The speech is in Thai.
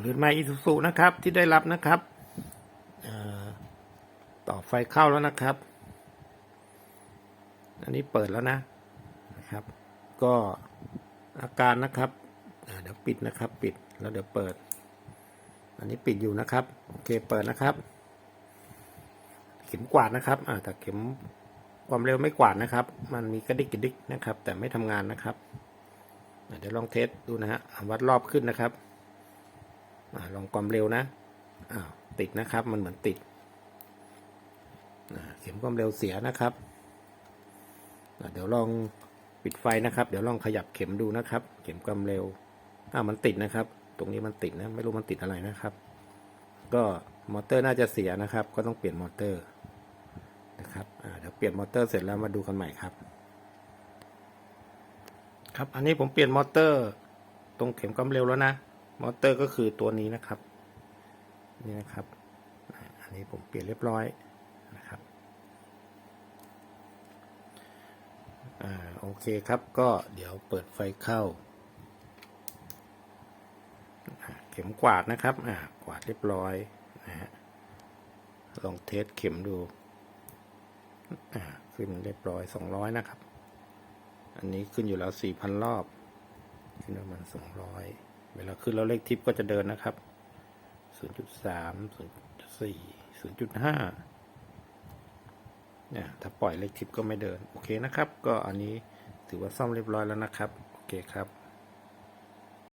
เรือนไม้อิสุสุนะครับ ที่ได้รับนะครับต่อไฟเข้าแล้วนะครับ อันนี้เปิดแล้วนะนะครับ ก็อาการนะครับเดี๋ยวปิดนะครับปิดแล้วเดี๋ยวเปิด อันนี้ปิดอยู่นะครับโอเคเปิดนะครับ เข็มกวาดนะครับอ่าแต่เข็มความเร็วไม่กวาดนะครับ มันมีกระดิกกระดิกนะครับ แต่ไม่ทำงานนะครับเดี๋ยวลองเทสดูนะฮะวัดรอบขึ้นนะครับ อลองความเร็วนะอ้าวติดนะครับ มันเหมือนติดเข็มความเร็วเสียนะครับ เดี๋ยวลองปิดไฟนะครับ เดี๋ยวลองขยับเข็มดูนะครับ เข็มความเร็วอ้าวมันติดนะครับ ตรงนี้มันติดนะ ไม่รู้มันติดอะไรนะครับ ก็มอเตอร์น่าจะเสียนะครับ ก็ต้องเปลี่ยนมอเตอร์นะครับเดี๋ยวเปลี่ยนมอเตอร์เสร็จแล้วมาดูกันใหม่ครับ ครับ อันนี้ผมเปลี่ยนมอเตอร์ ตรงเข็มความเร็วแล้วนะ มอเตอร์ก็คือตัวนี้นะครับ นี่นะครับ อันนี้ผมเปลี่ยนเรียบร้อยนะครับอ่าโอเคครับก็เดี๋ยวเปิดไฟเข้า เข็มกวาดนะครับอ่ากวาดเรียบร้อยนะฮะลองเทสเข็มดูอ่าขึ้นเรียบร้อยสองร้อยนะครับ อันนี้ขึ้นอยู่แล้วสี่พันรอบ ขึ้นประมาณสองร้อย เวลาขึ้นแล้วเลขทิปก็จะเดินนะครับศูนย์จุดสามศูนย์จุดสี่ศูนย์จุดห้าเนี่ยถ้าปล่อยเลขทิปก็ไม่เดิน โอเคนะครับ ก็อันนี้ถือว่าซ่อมเรียบร้อยแล้วนะครับ โอเคครับ